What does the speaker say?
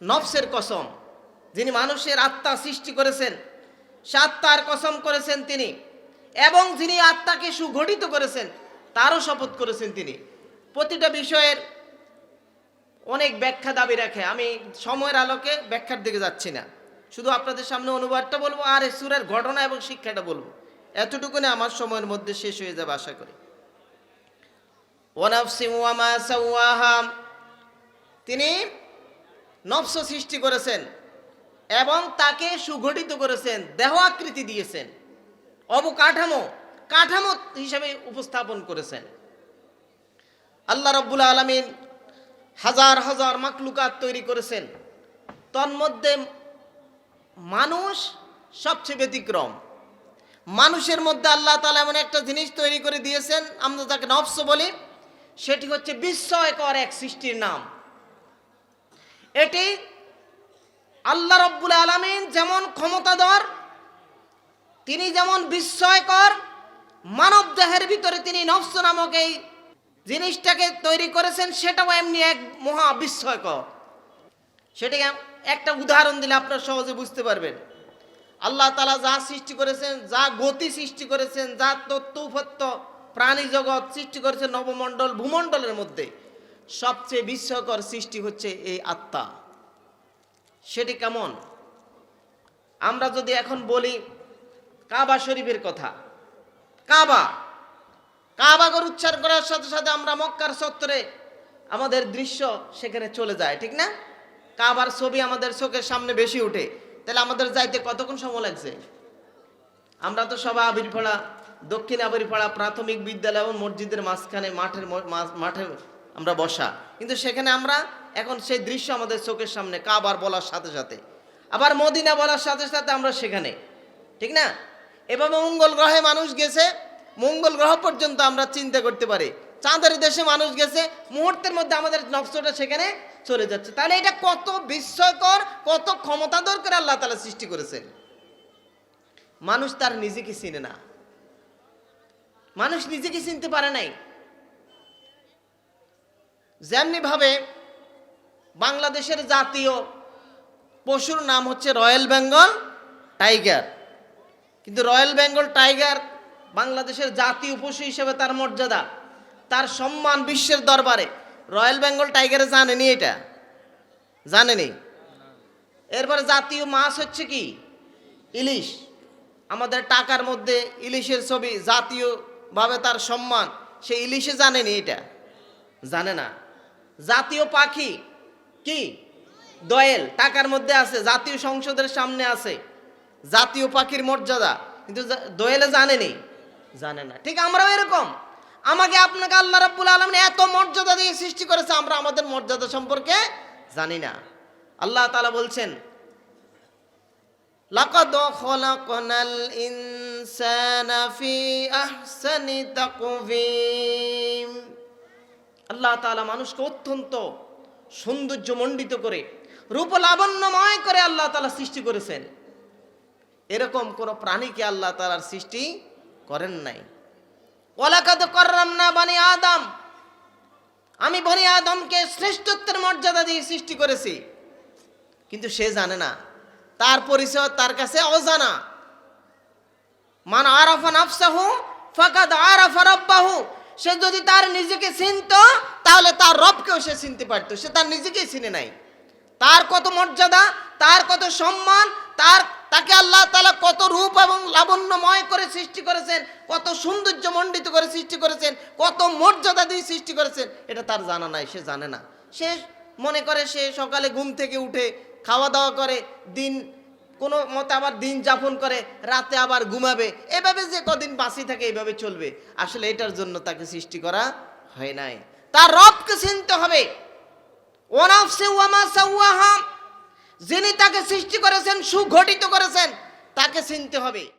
নফসের কসম, যিনি মানুষের আত্মা সৃষ্টি করেছেন, সে আত্মার কসম করেছেন তিনি, এবং যিনি আত্মাকে সুগঠিত করেছেন, তারও শপথ করেছেন তিনি। প্রতিটা বিষয়ের অনেক ব্যাখ্যা দাবি রাখে। আমি সময়ের আলোকে ব্যাখ্যার দিকে যাচ্ছি না। শুধু আপনাদের সামনে অনুবাদটা বলব আর এই সুরের ঘটনা এবং শিক্ষাটা বলব। এতটুকুনি আমার সময়ের মধ্যে শেষ হয়ে যাবে, আশা করি। তিনি নফস সৃষ্টি করেছেন এবং তাকে সুগঠিত করেছেন দেহ আকৃতি দিয়েছেন, অবকাঠামো, কাঠামো হিসাবে উপস্থাপন করেছেন। আল্লাহ রব্বুল আলমিন হাজার হাজার মাকলুকাত তৈরি করেছেন। তন্মধ্যে মানুষ সবচেয়ে ব্যতিক্রম। মানুষের মধ্যে আল্লাহ তালা এমন একটা জিনিস তৈরি করে দিয়েছেন, আমরা তাকে নফস বলি সেটি হচ্ছে বিস্ময়কর এক সৃষ্টির নাম। এটি আল্লাহ রব্বুল আলমিন যেমন ক্ষমতাধর, তিনি যেমন বিস্ময়কর মানব দেহের ভিতরে তিনি নফস নামক এই জিনিসটাকে তৈরি করেছেন, সেটাও এমনি এক মহা বিস্ময়কর। সেটাকে একটা উদাহরণ দিলে আপনারা সহজে বুঝতে পারবেন। আল্লাহ তালা যা সৃষ্টি করেছেন, যা গতি সৃষ্টি করেছেন, যা তত্ত্ব প্রাণী জগৎ সৃষ্টি করেছে নবমণ্ডল ভূমণ্ডলের মধ্যে। সবচেয়ে বিস্ময়কর সৃষ্টি হচ্ছে এই আত্মা। সেটি কেমন? আমরা যদি এখন বলি কাবা শরীফের কথা। কাবা। কাবাগর উচ্চার করার সাথে সাথে আমরা মক্কার চত্বরে আমাদের দৃশ্য সেখানে চলে যায়, ঠিক না? কাবার ছবি আমাদের চোখের সামনে বেশি উঠে। তাহলে আমাদের যাইতে কতক্ষণ সময় লাগছে? আমরা তো সবাই আবিরপাড়া দক্ষিণ আবিরপাড়া প্রাথমিক বিদ্যালয় এবং মসজিদের মাঝখানে মাঠের মাঠে আমরা বসা। কিন্তু সেখানে আমরা এখন সেই দৃশ্য আমাদের চোখের সামনে, কাবার বলার সাথে সাথে। আবার মদিনা বলার সাথে সাথে আমরা সেখানে। ঠিক না? এভাবে মঙ্গল গ্রহে মানুষ গেছে, মঙ্গল গ্রহ পর্যন্ত আমরা চিন্তা করতে পারি। চাঁদের দেশে মানুষ গেছে, মুহূর্তের মধ্যে আমাদের নকশটা সেখানে চলে যাচ্ছে। তাহলে এটা কত বিস্ময়কর, কত ক্ষমতাধর করে আল্লাহ তালা সৃষ্টি করেছেন। মানুষ তার নিজেকে চিনে না। মানুষ নিজেকে চিনতে পারে নাই। যেমনি ভাবে বাংলাদেশের জাতীয় পশুর নাম হচ্ছে রয়্যাল বেঙ্গল টাইগার। কিন্তু রয়্যাল বেঙ্গল টাইগার বাংলাদেশের জাতীয় পশু হিসেবে তার মর্যাদা, তার সম্মান বিশ্বের দরবারে। রয়্যাল বেঙ্গল টাইগারে জানেনি এটা? জানেনি? এরপরে জাতীয় মাছ হচ্ছে কি? ইলিশ। আমাদের টাকার মধ্যে ইলিশের ছবি জাতীয়ভাবে তার সম্মান। সে ইলিশে জানেনি এটা। জানে না। জাতীয় পাখি কি? দয়েল। টাকার মধ্যে আছে, জাতীয় সংসদের সামনে আছে। জাতীয় পাখির মর্যাদা। কিন্তু দোয়েলে জানেনি। জানে না। ঠিক আমরাও এরকম। আমাকে আপনাকে আল্লাহ রাব্বুল আলমিন এত মর্যাদা দিয়ে সৃষ্টি করেছে, আমরা আমাদের মর্যাদা সম্পর্কে জানি না। আল্লাহ তাআলা বলছেন লাকাদ খলাকনাল ইনসানা ফি আহসানি তাকওয়িম। আল্লাহ তাআলা মানুষকে অত্যন্ত সৌন্দর্য মণ্ডিত করে রূপ লাবণ্যময় করে আল্লাহ তাআলা সৃষ্টি করেছেন। এরকম কোন প্রাণীকে আল্লাহ তাআলার সৃষ্টি করেন নাই। ওয়ালাকাদ কররামনা বানি আদম। আমি বনি আদমকে শ্রেষ্ঠত্বের মর্যাদা দিয়ে সৃষ্টি করেছি, কিন্তু সে জানে না তার পরিচয় তার কাছে অজানা। মান আরাফা নাফসাহু, ফাকাদ আরাফা রাব্বাহু। সে যদি তার নিজেকে চিনত, তাহলে তার রবকেও সে চিনতে পারতো। সে তার নিজেকেই চিনে নাই। তার কত মর্যাদা, তার কত সম্মান, তার, তাকে আল্লাহ তাআলা কত রূপ এবং লাবণ্যময় করে সৃষ্টি করেছেন, কত সৌন্দর্য মণ্ডিত করে সৃষ্টি করেছেন, কত মর্যাদা দিয়ে সৃষ্টি করেছেন, এটা তার জানা নাই, সে জানে না। সে মনে করে সে সকালে ঘুম থেকে উঠে খাওয়া দাওয়া করে, দিন, কোনো মতে আবার দিন যাপন করে, রাতে আবার ঘুমাবে। এভাবে যে কদিন বাঁচি থাকে এইভাবে চলবে। আসলে এটার জন্য তাকে সৃষ্টি করা হয় নাই। তার রবকে চিনতে হবে। ওয়ামা যিনি তাকে সৃষ্টি করেছেন, সুঘটিত করেছেন, তাকে চিনতে হবে।